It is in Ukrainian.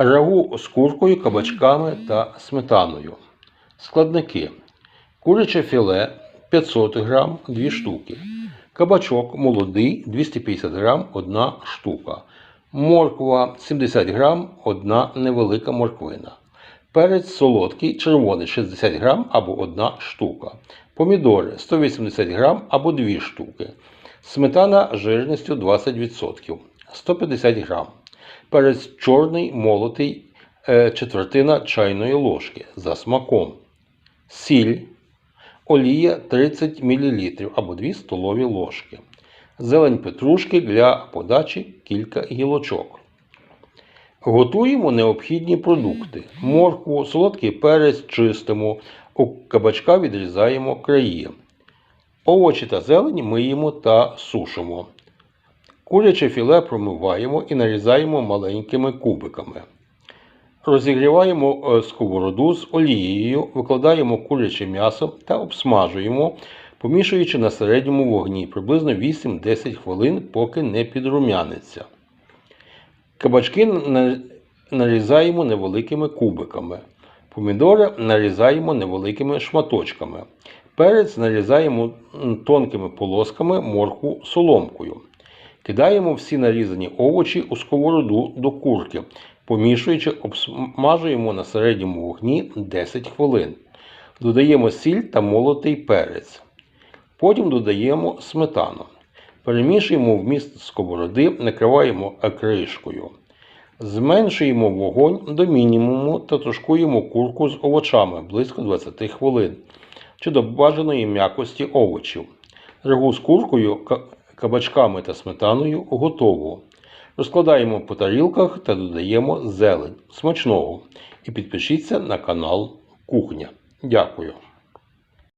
Рагу з куркою, кабачками та сметаною. Складники. Куряче філе 500 г 2 штуки. Кабачок молодий 250 г 1 штука. Морква 70 г 1 невелика морквина. Перець солодкий червоний 60 г або 1 штука. Помідори 180 г або 2 штуки. Сметана жирністю 20%. 150 г. Перець чорний молотий е, четвертина чайної ложки за смаком. Сіль. Олія 30 мл або 2 столові ложки. Зелень петрушки для подачі кілька гілочок. Готуємо необхідні продукти. Моркву, солодкий перець чистимо, у кабачка відрізаємо краї. Овочі та зелень миємо та сушимо. Куряче філе промиваємо і нарізаємо маленькими кубиками. Розігріваємо е, сковороду з олією, викладаємо куряче м'ясо та обсмажуємо, помішуючи на середньому вогні приблизно 8-10 хвилин, поки не підрумяниться. Кабачки нарізаємо невеликими кубиками. Помідори нарізаємо невеликими шматочками. Перець нарізаємо тонкими полосками моркву соломкою. Кидаємо всі нарізані овочі у сковороду до курки, помішуючи, обсмажуємо на середньому вогні 10 хвилин. Додаємо сіль та молотий перець. Потім додаємо сметану. Перемішуємо вміст сковороди, накриваємо кришкою. Зменшуємо вогонь до мінімуму та тушкуємо курку з овочами близько 20 хвилин чи до бажаної м'якості овочів. Рагу з куркою, кабачками та сметаною готово. Розкладаємо по тарілках та додаємо зелень. Смачного. І підпишіться на канал Кухня. Дякую.